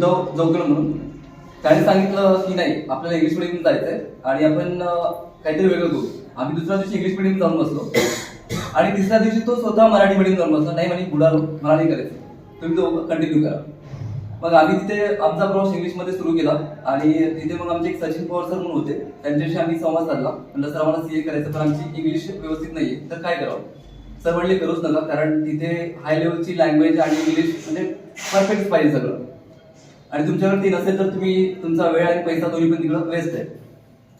उद्धव जवगड म्हणून. त्याने सांगितलं की नाही आपल्याला इंग्लिश मिडियम जायचंय आणि आपण काहीतरी वेगळं करू. आम्ही दुसऱ्या दिवशी इंग्लिश मिडियम जाऊन बसलो. आणि तिसऱ्या दिवशी तो स्वतः मराठी मिडियम जाऊन बसला. नाही म्हणजे बुडालो मला नाही करायचं. तुम्ही तो कंटिन्यू करा. मग आम्ही तिथे आमचा प्रवास इंग्लिशमध्ये सुरू केला. आणि तिथे मग आमचे एक सचिन पवार सर म्हणून होते. त्यांच्याशी आम्ही संवाद साधला. म्हणलं सर आम्हाला सीए करायचं पण आमची इंग्लिश व्यवस्थित नाहीये. तर काय करावं? सर म्हणले करूच नका कारण तिथे हाय लेवलची लँग्वेज आणि इंग्लिश म्हणजे परफेक्ट पाहिजे सगळं. आणि तुमच्याकडे ती नसेल तर तुम्ही तुमचा वेळ आणि पैसा दोन्ही पण तिकडं वेस्ट आहे.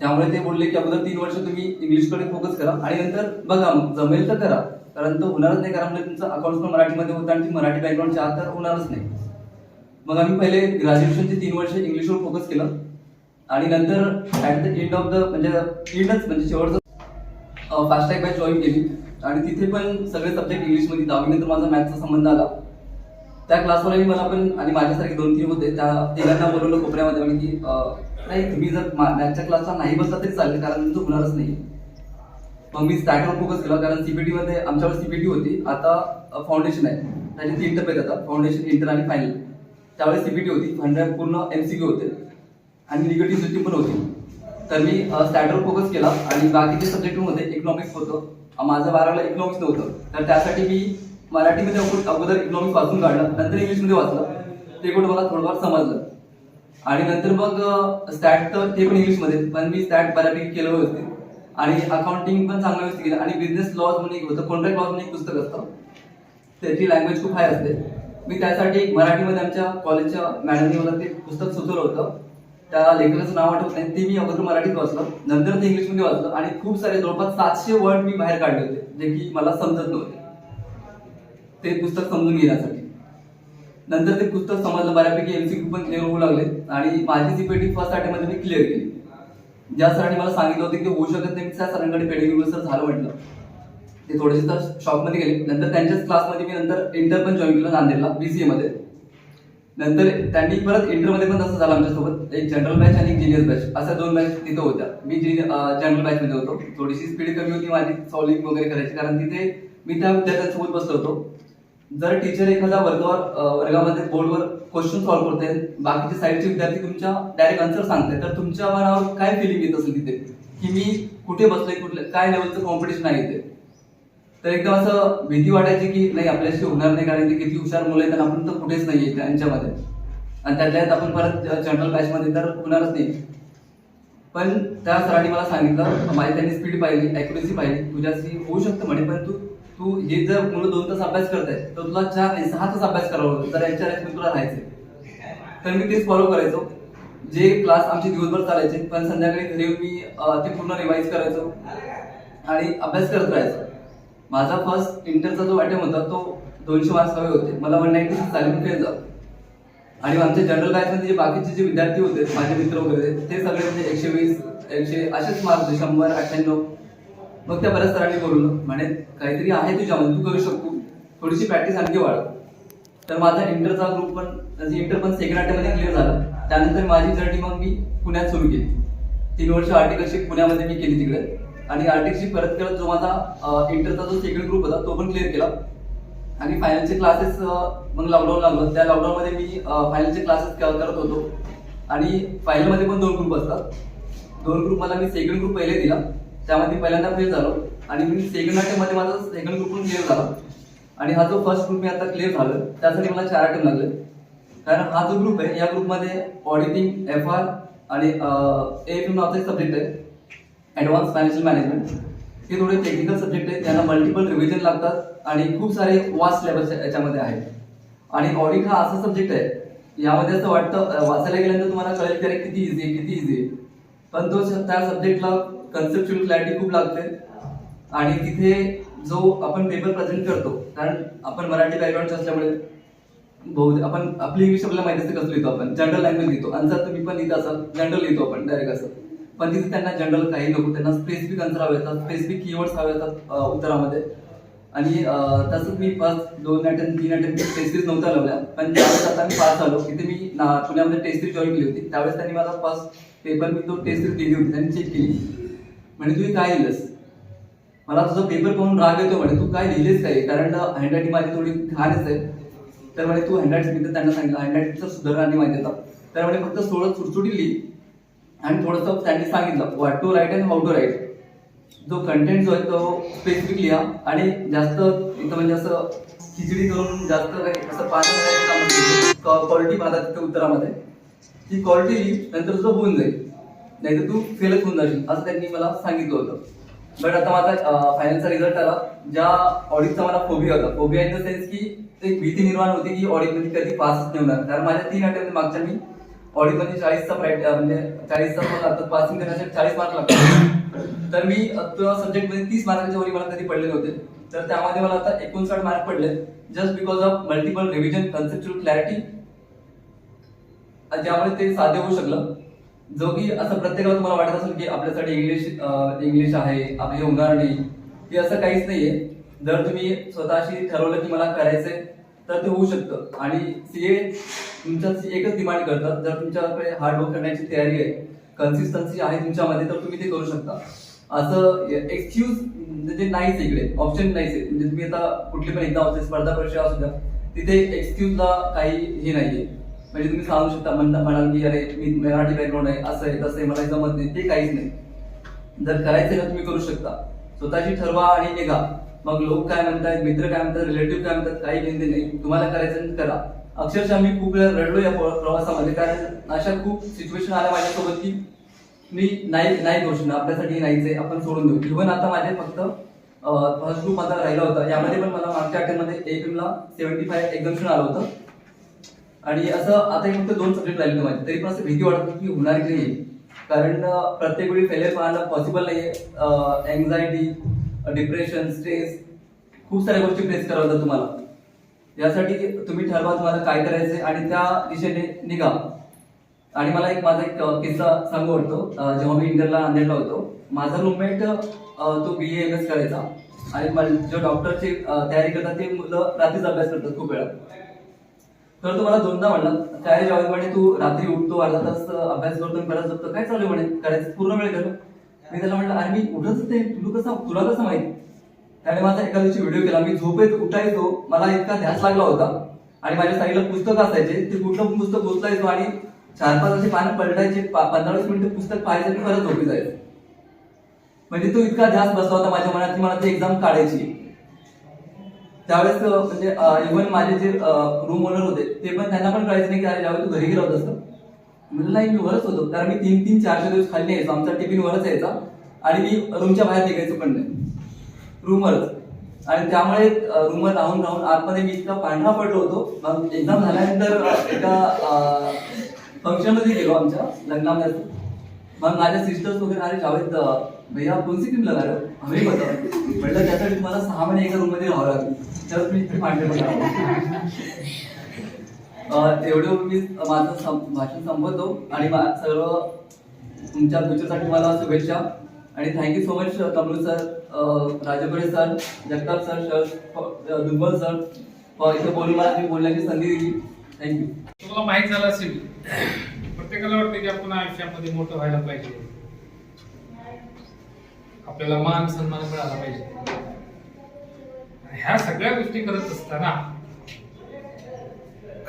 त्यामुळे ते बोलले की अगोदर तीन वर्ष तुम्ही इंग्लिशकडे फोकस करा आणि नंतर बघा मग जमेल तर करा. कारण तो होणारच नाही कारण म्हणजे तुमचं अकाउंट पण मराठीमध्ये होतं आणि ती मराठी बॅकग्राऊंडच्या आत तर होणारच नाही. मग आम्ही पहिले ग्रॅज्युएशनचे तीन वर्ष इंग्लिशवर फोकस केलं. आणि नंतर at the end of the म्हणजे एंडच म्हणजे शेवटचं फास्टॅग बॅच जॉईन केली. आणि तिथे पण सगळे सब्जेक्ट इंग्लिशमध्ये. दहावीनंतर माझा मॅथचा संबंध आला. त्या क्लासवाल्याने मला पण आणि माझ्यासारखे दोन तीन होते त्या तिघांना बोलवलं कोपऱ्यामध्ये म्हणजे की नाही तुम्ही जर मॅथच्या क्लासला नाही बसला तरी चालेल कारण तुमचं होणारच नाही. मग मी स्टार्टवर फोकस केला कारण सीपीटी मध्ये आमच्यावर सीपीटी होती आता फाउंडेशन आहे. त्याचे तीन टप्पे येतात फाउंडेशन इंटर आणि फायनल त्यावेळेस सीपीटी होती हंड्रेड पूर्ण एमसीक्यू होते. आणि निगेटिव्ह सिस्टीम पण होती. तर मी स्टॅटवर फोकस केला आणि बाकीच्या सब्जेक्टमध्ये इकॉनॉमिक्स होतं. माझं बारावीला इकॉनॉमिक्स नव्हतं. तर त्यासाठी मी मराठीमध्ये अगोदर- अगोदर इकॉनॉमिक्स वाचून काढलं नंतर इंग्लिशमध्ये वाचलं. ते कुठं मला थोडंफार समजलं. आणि नंतर मग स्टॅट तर ते पण इंग्लिशमध्ये पण मी स्टॅट बऱ्यापैकी केलं व्यवस्थित. आणि अकाउंटिंग पण चांगलं व्यवस्थित केलं. आणि बिझनेस लॉज म्हणून एक होतं कॉन्ट्रॅक्ट लॉज म्हणून एक पुस्तक असतं. त्याची लँग्वेज खूप हाय असते. मी त्यासाठी मराठीमध्ये आमच्या कॉलेजच्या मॅडमने मला ते पुस्तक सुचवलं होतं. त्या लेखकाचं नाव आठवत नाही. ते मी अगोदर मराठीत वाचलं. नंतर ते इंग्लिशमध्ये वाचलं. आणि खूप सारे जवळपास सातशे वर्ड मी बाहेर काढले होते जे की मला समजत नव्हते. ते पुस्तक समजून घेण्यासाठी. नंतर ते पुस्तक समजलं बऱ्यापैकी एमसीक्यू पण क्लिअर होऊ लागले आणि माझी सीपीटी फर्स्ट अटेम्प्टमध्ये मी क्लिअर केली. ज्या सरांनी मला सांगितलं होतं की होऊ शकत नाही त्या सरांकडे पेडिग्री सर झालं म्हटलं. ते थोडेसे तर शॉपमध्ये गेले. नंतर त्यांच्याच क्लासमध्ये मी नंतर इंटर पण जॉईन केलं नांदेडला बीसीए मध्ये. नंतर त्यांनी परत इंटरमध्ये पण तसं झालं आमच्यासोबत. एक जनरल बॅच आणि एक जिनियर बॅच अशा दोन बॅच तिथं होत्या. मी जनरल बॅच मध्ये होतो. थोडीशी स्पीड कमी होती माझी सॉल्विंग वगैरे करायची. कारण तिथे मी त्या विद्यार्थ्यांसोबत बसलो होतो. जर टीचर एखादा वर्गावर वर्गामध्ये बोर्डवर क्वेश्चन सॉल्व्ह करते बाकीचे साईडचे विद्यार्थी तुमच्या डायरेक्ट आन्सर सांगताय तर तुमच्या मनावर काय फिलिंग येत असेल तिथे? की मी कुठे बसलोय कुठलं काय लेवलचं कॉम्पिटिशन आहे इथे? तर एकदम असं भीती वाटायची की नाही आपल्याशी होणार नाही कारण ते किती हुशार मुलं आहेत आपण तर कुठेच नाही त्यांच्यामध्ये आणि त्यातल्या आपण परत जनरल बॅचमध्ये तर होणारच नाही. पण त्या सरांनी मला सांगितलं माझी त्यांनी स्पीड पाहिली ॲक्युरेसी पाहिली तुझ्याशी होऊ शकतं म्हणे पण तू तू हे जर मुलं दोन तास अभ्यास करताय तर तुला चार नाही सहा तास अभ्यास करावा लागतो. तर यांच्या रेसमध्ये तुला राहायचे तर मी तेच फॉलो करायचो. जे क्लास आमचे दिवसभर चालायचे पण संध्याकाळी घरी येऊन मी ते पूर्ण रिवाईज करायचो आणि अभ्यास करत राहायचो. माझा फर्स्ट इंटरचा जो अटेम्प होता तो दोनशे मार्क्स हवे होते. मला वन नाईन्टी सिक्स आले फेल झालो. आणि आमच्या जनरल बॅचमध्ये जे बाकीचे जे विद्यार्थी होते माझे मित्र वगैरे ते सगळे म्हणजे एकशे वीस एकशे असेच मार्क्स होते शंभर अठ्ठ्याण्णव. मग त्या बऱ्याच सरांनी करून म्हणे काहीतरी आहे तुझ्यामध्ये तू करू शकतो. थोडीशी प्रॅक्टिस आणखी वाढ तर माझा इंटरचा ग्रुप पण इंटर पण सेकंड अटेम्पमध्ये क्लिअर झाला. त्यानंतर माझी जर्नी मग मी पुण्यात सुरू केली. तीन वर्ष आर्टिकलशिप पुण्यामध्ये मी केली तिकडे. आणि आर्टिकलशिप परत करत जो माझा इंटरचा जो सेकंड ग्रुप होता तो पण क्लिअर केला. आणि फायनलचे क्लासेस मग लॉकडाऊन लागलं. त्या लॉकडाऊनमध्ये मी फायनलचे क्लासेस करत होतो. आणि फायनलमध्ये पण दोन ग्रुप असतात. दोन ग्रुप मला मी सेकंड ग्रुप पहिले दिला. त्यामध्ये पहिल्यांदा फेल झालो. आणि मी सेकंड अटेम्पमध्ये माझा सेकंड ग्रुप पण क्लिअर झाला. आणि हा जो फर्स्ट ग्रुप मी आता क्लिअर झालो त्यासाठी मला चार अटेम्प्ट लागले. कारण हा जो ग्रुप आहे या ग्रुपमध्ये ऑडिटिंग एफ आर आणि ए एफ नावाचा एक सब्जेक्ट आहे. ॲडव्हान्स फायनान्शियल मॅनेजमेंट हे थोडे टेक्निकल सब्जेक्ट आहेत त्यांना मल्टिपल रिव्हिजन लागतात. आणि खूप सारे वास्ट सिलेबस याच्यामध्ये आहेत. आणि ऑडिट हा असा सब्जेक्ट आहे. यामध्ये असं वाटतं वाचायला गेल्यानंतर तुम्हाला कळेल की अरे किती इझी आहे किती इझी आहे. पण तो स- त्या सब्जेक्टला कन्सेप्च्युअल क्लॅरिटी खूप लागते. आणि तिथे जो आपण पेपर प्रेझेंट करतो कारण आपण मराठी बॅकग्राऊंडचे असल्यामुळे बहु आपण आपली इंग्लिश आपल्याला माहिती असते कसं लिहितो आपण. जनरल लँग्वेज लिहितो. आन्सर तुम्ही पण लिहित असाल जनरल लिहितो आपण डायरेक्ट असं. पण तिथे त्यांना जनरल काही नको. त्यांना स्पेसिफिक आन्सर हवे असतात स्पेसिफिक कीवर्ड्स हवे असतात उत्तरामध्ये. आणि तसंच मी फर्स्ट दोन अटेम्प्ट तीन अटेम्प्ट टेस्ट नव्हत्या लावल्या. पण त्यावेळेस आता मी पास झालो तिथे मी ना पुण्यामध्ये टेस्ट जॉईन केली होती त्यावेळेस त्यांनी माझा फर्स्ट पेपर मी तो टेस्ट दिली होती. त्यांनी चेक केली. म्हणे तुम्ही काय लिहिलंस मला तुझा पेपर पाहून राग येतो म्हणे तू काय लिहिलेस काय? कारण हँडरायटिंग माझी थोडी घाणच आहे. तर म्हणे तू हँडराईट मी तर त्यांना सांगितलं हँडराईटचं सुधारणा आणि माहिती येतात तर म्हणे फक्त थोडं सुटसुटी लिही आणि थोडंसं त्यांनी सांगितलं what to write and how to write जो कंटेंट जो आहे तो स्पेसिफिक लिहा आणि जास्त इथं म्हणजे असं खिचडी करून जास्त काही असं पाहण्याचं क्वालिटी पाहतात तिथं उत्तरामध्ये. ती क्वालिटी लिही नंतर तुझं होऊन जाईल. नाही तर तू फेलच होऊन जाशील असं त्यांनी मला सांगितलं होतं. बट आता माझा फायनलचा रिझल्ट आला ज्या ऑडिटचा मला फोबिया होता. फोबिया इन द सेन्स की एक भीती निर्माण होती की ऑडिटमध्ये कधी पासच नाही होणार. कारण माझ्या तीन अटेम्प्ट मागच्या मी ऑडिटमध्ये चाळीसचा प्राईट म्हणजे चाळीसचा मला आता पासिंग करण्यासाठी चाळीस मार्क लागतात तर मी तो सब्जेक्टमध्ये सब्जेक्टमध्ये तीस मार्काच्या वरी मला कधी पडलेले होते तर त्यामध्ये मला आता एकोणसाठ मार्क पडले. Just because of multiple revision conceptual clarity ज्यामुळे ते साध्य होऊ शकलं. जो की असं प्रत्येकाला तुम्हाला वाटत असेल की आपल्यासाठी इंग्लिश इंग्लिश आहे आपली उंगारणी हे असं काहीच नाहीये. जर तुम्ही स्वतःशी ठरवलं की मला करायचंय तर ते होऊ शकतं. आणि सीए तुमच्या एकच डिमांड करतात. जर तुमच्याकडे हार्डवर्क करण्याची तयारी आहे कन्सिस्टन्सी आहे तुमच्यामध्ये तर तुम्ही ते करू शकता. असं एक्सक्यूज म्हणजे नाहीच इकडे. ऑप्शन नाहीच आहे. म्हणजे तुम्ही आता कुठली पण एकदा स्पर्धा परीक्षा असू द्या तिथे एक्सक्यूजला काही हे नाहीये. म्हणजे तुम्ही सांगू शकता म्हणता म्हणाल की अरे मी मराठी बॅकग्राऊंड आहे असं आहे तसं आहे मला जमत नाही ते काहीच नाही. जर करायचं तर तुम्ही करू शकता. स्वतःची ठरवा आणि निघा. मग लोक काय म्हणतात मित्र काय म्हणतात रिलेटिव्ह काय म्हणतात काही घेणे नाही. तुम्हाला करायचं तर करा. अक्षरशः मी खूप वेळा रडलो या प्रवासामध्ये कारण अशा खूप सिच्युएशन आल्या माझ्यासोबत की मी नाही नाही करू शकणार. आपल्यासाठी नाहीच आहे आपण सोडून देऊ. इव्हन आता माझे फक्त फर्स्ट ग्रुप माझा राहिला होता. यामध्ये पण मला मागच्या अटेम्प्टमध्ये एफ ला सेव्हन्टी फाय एक्झाम्शन आलं होतं. आणि असं आता एक फक्त दोन सब्जेक्ट राहिले होते माझे. तरी पण असं भीती वाटत की होणार की नाही. कारण प्रत्येक वेळी फेलियर पाहणं पॉसिबल नाही आहे एन्झायटी डिप्रेशन स्ट्रेस खूप साऱ्या गोष्टी फेस कराव्या लागतात तुम्हाला. यासाठी तुम्ही ठरवा तुम्हाला काय करायचंय आणि त्या दिशेने निघा. आणि मला एक माझा एक किस्सा सांगू वाटतो. जेव्हा मी इंटरला नांदेडला होतो माझा रूममेट तो बी एम एस करायचा. आणि जो डॉक्टरची तयारी करतात ते मुलं रात्रीच अभ्यास करतात खूप वेळा. तर तो मला दोनदा म्हणला काय जेव्हा म्हणे तू रात्री उठतो अर्धा तास अभ्यास करतो आणि परत काय चालू आहे म्हणे? करायचं? पूर्ण वेळ कर? मी त्याला म्हटलं अरे मी उठतच नाही तुला कसं तुला कसं माहीत? त्याने माझा एका दिवशी व्हिडिओ केला. मी झोपेत उठायचो. मला इतका ध्यास लागला होता. आणि माझ्या साईडला पुस्तक असायचे. ते कुठलं पुस्तक उचलायचो आणि चार पाच असे पानं पलटायचे. पा- पंधरा वीस मिनिटं पुस्तक पाहायचं परत झोपी जायचं. म्हणजे तो इतका ध्यास बसला होता माझ्या मनात की मला ती एक्झाम काढायची त्यावेळेस म्हणजे इव्हन माझे जे रूम ओनर होते ते पण त्यांना पण कळायचं नाही की अरे ज्यावेळी तू घरी गेला होतास का म्हणलं नाही मी वरच होतो. कारण मी तीन तीन चारशे दिवस खाली यायचो. आमचा टिफिन वरच यायचा. आणि मी रूमच्या बाहेर निघायचो पण नाही. रूमवरच आणि त्यामुळे रूमवर राहून राहून आतमध्ये मी इतका पांढरा पडलो होतो. मग एक्झाम झाल्यानंतर एका फंक्शनमध्ये गेलो आमच्या लग्नामध्ये. मग माझ्या सिस्टर्स वगैरे अरे जावेद भैया कोणती टीम लगा रहे हो? हमें बताओ म्हटलं त्यासाठी तुम्हाला सहा महिने एका रूममध्ये राहावं लागेल. तर मी इथे पांढरे पडला एवढं मी माझं भाषण संपवतो. आणि सर्व तुमच्या फ्युचरसाठी मला शुभेच्छा. आणि thank you so much Kamru sir Rajpade sir Jagtap sir sir Durbal sir इथं इथे बोलून मला तुम्ही बोलण्याची संधी दिली. थँक्यू तुम्हाला माहीत झालं असेल प्रत्येकाला वाटतं की आपण आयुष्यामध्ये मोठं व्हायला पाहिजे. आपल्याला मान सन्मान मिळाला पाहिजे. ह्या सगळ्या गोष्टी करत असताना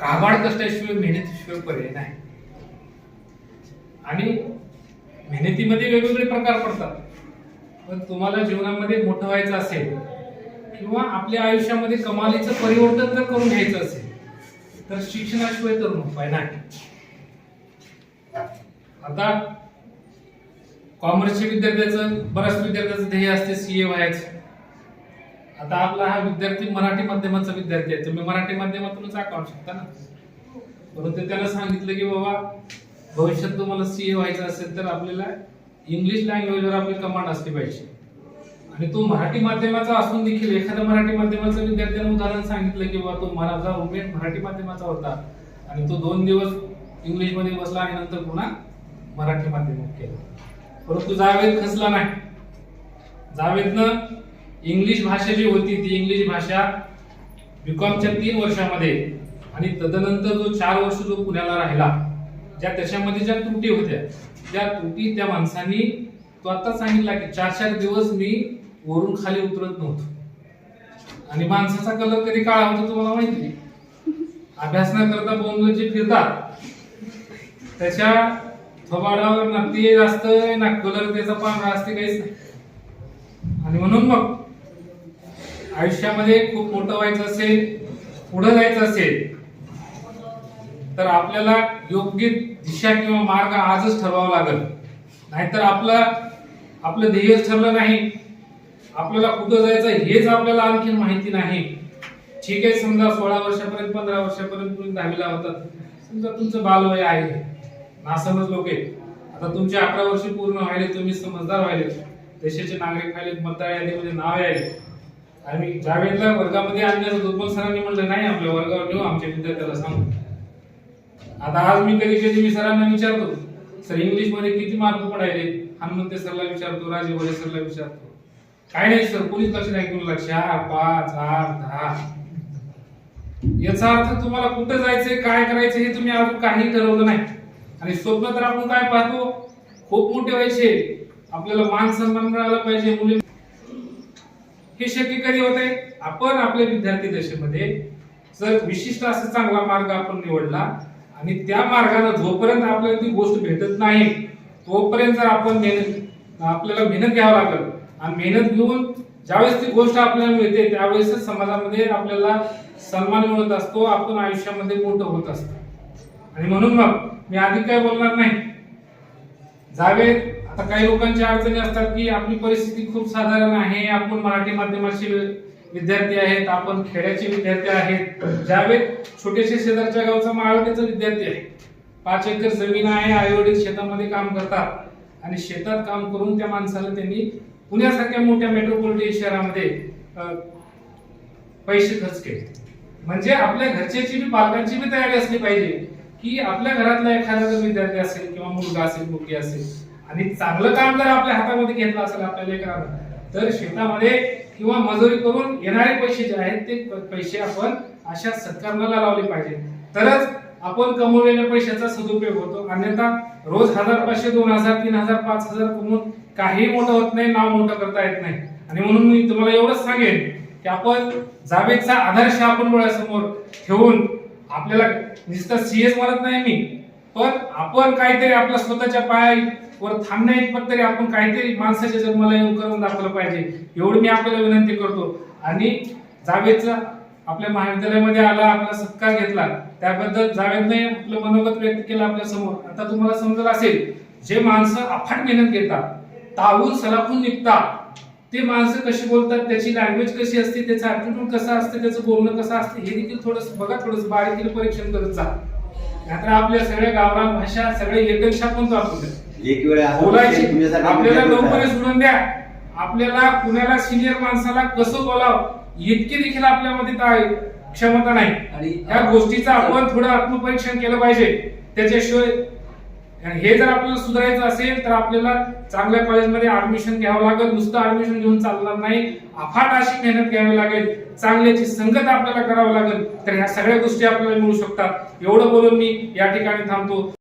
काबाड कष्टाशिवाय मेहनतीशिवाय पर्याय नाही. आणि मेहनतीमध्ये वेगवेगळे प्रकार पडतात. पण तुम्हाला जीवनामध्ये मोठं व्हायचं असेल किंवा आपल्या आयुष्यामध्ये कमालीचं परिवर्तन जर करून घ्यायचं असेल तर शिक्षणाशिवाय तरुण उपाय नाही. आता कॉमर्सच्या विद्यार्थ्याचं बऱ्याच विद्यार्थ्याचं ध्येय असते सीए व्हायचं आता आपला हा विद्यार्थी मराठी माध्यमाचा विद्यार्थी आहे. तुम्ही मराठी माध्यमातूनच अकाउंट शकता ना. परंतु त्याला सांगितलं की बाबा भविष्यात तुम्हाला सीए व्हायचं असेल तर आपल्याला इंग्लिश लँग्वेजवर आपली कमांड असली पाहिजे. आणि तो मराठी माध्यमाचा असून देखील एखाद्या मराठी माध्यमाचा विद्यार्थ्याने उदाहरण सांगितलं की बाबा तो माझा उमेद मराठी माध्यमाचा होता. आणि तो दोन दिवस इंग्लिशमध्ये बसला आणि नंतर पुन्हा मराठी माध्यमात केलं. परंतु जावेद खचला नाही. जावेदनं इंग्लिश भाषा जी होती ती इंग्लिश भाषा बीकॉमच्या तीन वर्षामध्ये आणि तदनंतर जो चार वर्ष जो पुण्याला राहिला ज्या त्याच्यामध्ये ज्या त्रुटी होत्या त्या त्रुटी त्या माणसांनी तो आता सांगितला की चार चार दिवस मी वरून खाली उतरत नव्हतो. आणि माणसाचा कलर कधी काळा होतो तुम्हाला माहिती अभ्यास न करता बोंबलं जे फिरतात त्याच्या थोबाडावर ना जास्त असतं ना कलर त्याचा पांढरा असते काहीच नाही. आणि म्हणून मग आयुष्यामध्ये खूप मोठं व्हायचं असेल पुढे जायचं असेल तर आपल्याला योग्य दिशा किंवा मार्ग आजच ठरवावा लागेल. नाहीतर आपलं आपलं ध्येयच ठरलं नाही. आपल्याला कुठं जायचं हेच आपल्याला आणखी माहिती नाही. ठीक आहे समजा सोळा वर्षापर्यंत पंधरा वर्षापर्यंत तुम्ही दहावीला होतात. समजा तुमचं बालवय आहे. नासमज लोक. आहेत आता तुमचे अकरा वर्ष पूर्ण व्हायले तुम्ही समजदार व्हायले. देशाचे नागरिक व्हायले मतदार यादीमध्ये नाव यायले. आणि ज्यावेळेला वर्गामध्ये आणण्याचं दुर्बल सरांनी म्हणलं नाही आपल्या वर्गावर नेऊ आमच्या विद्यार्थ्याला सांगू. आता आज मी कधी कधी मी सरांना विचारतो सर इंग्लिशमध्ये किती मार्क पडायले? हनुमंत सरला विचारतो राजे भोले सरला विचारतो. काय नाही सर कोणीच लक्ष नाही कोणी चार पाच आठ दहा. याचा अर्थ तुम्हाला कुठं जायचंय काय करायचं हे तुम्ही अजून काही ठरवलं नाही. आणि स्वप्न तर आपण काय पाहतो? खूप मोठे व्हायचे आपल्याला मान सन्मान मिळाला पाहिजे मुली हे शक्य कधी होत आहे आपण आपल्या विद्यार्थी दशेमध्ये जर विशिष्ट असा चांगला मार्ग आपण निवडला आणि त्या मार्गाने जोपर्यंत आपल्याला ती गोष्ट भेटत नाही तोपर्यंत जर आपण मेहनत आपल्याला मेहनत घ्यावं लागेल आणि मेहनत घेऊन ज्यावेळेस ती गोष्ट आपल्याला मिळते त्यावेळेस समाजामध्ये आपल्याला सन्मान मिळत असतो आपण आयुष्यामध्ये मोठं होत असतो. आणि म्हणून मग मी आधी काय बोलणार नाही. जावेद आता काही लोकांच्या अडचणी असतात की आपली परिस्थिती खूप साधारण आहे. आपण मराठी माध्यमाचे विद्यार्थी आहेत आपण खेड्याचे विद्यार्थी आहेत. जावेद छोटेसे शेजारच्या गावचा माळवटीचा विद्यार्थी आहे. पाच एकर जमीन आहे आईवडील शेतामध्ये काम करतात. आणि शेतात काम करून त्या माणसाला त्यांनी पुण्यासारख्या मोठ्या मेट्रोपॉलिटन शहरामध्ये पैसे खर्च केले. म्हणजे आपल्या घरच्याची बी पालकांची बी तयारी असली पाहिजे. की आपल्या घरातला एखादा जर विद्यार्थी असेल किंवा मुलगा असेल मुलगी असेल आणि चांगलं काम जर आपल्या हातामध्ये घेतलं असेल आपल्याला लेकरानं तर शेतामध्ये किंवा मजुरी करून येणारे पैसे जे आहेत ते पैसे आपण अशा सत्कारणाला लावले पाहिजे तरच आपण कमवलेल्या पैशाचा सदुपयोग होतो. अन्यथा रोज हजार पाचशे दोन हजार तीन हजार पाच हजार कमवून काही मोठं होत नाही नाव मोठं करता येत नाही. आणि म्हणून मी तुम्हाला एवढंच सांगेन की आपण जावेदचा आदर्श आपण डोळ्यासमोर ठेवून आपल्याला नुसतं सीएस म्हणत नाही मी. पण आपण काहीतरी आपल्या स्वतःच्या पायावर थांबण्या इतपत तरी आपण काहीतरी माणसाच्या जन्माला येऊन करून दाखवलं पाहिजे. एवढी मी आपल्याला विनंती करतो. आणि जावेदचा आपल्या महाविद्यालयामध्ये आला आपला सत्कार घेतला. त्याबद्दल जावेदने आपलं मनोगत व्यक्त केलं आपल्यासमोर. आता तुम्हाला समजत असेल जे माणसं अफाट मेहनत घेतात तावून सलाखून निघतात ते माणसं कशी बोलतात त्याची लँग्वेज कशी असते त्याचं ऍटिट्यूड कसं असतं त्याचं बोलणं कसं असतं हे देखील थोडंसं बघा थोडंसं बारीकीने परीक्षण करत जा. नाहीतर आपल्या सगळ्या गावरान भाषा सगळे एकंशा पण जातो एक वेळ बोलायची. आपल्याला होतात. सोडून द्या. आपल्याला कुणाला सिनियर माणसाला कसं बोलावं इतकी देखील आपल्यामध्ये ता- क्षमता नाही. आणि ह्या गोष्टीचं आपण थोडं आत्मपरीक्षण केलं पाहिजे. त्याच्याशिवाय आणि हे जर आपल्याला सुधारायचं असेल तर आपल्याला चांगल्या कॉलेजमध्ये ऍडमिशन घ्यावं लागेल. नुसतं ऍडमिशन घेऊन चालणार नाही. अफाट अशी मेहनत घ्यावी लागेल. चांगल्याची संगत आपल्याला करावं लागेल. तर ह्या सगळ्या गोष्टी आपल्याला मिळू शकतात. एवढं बोलून मी या ठिकाणी थांबतो.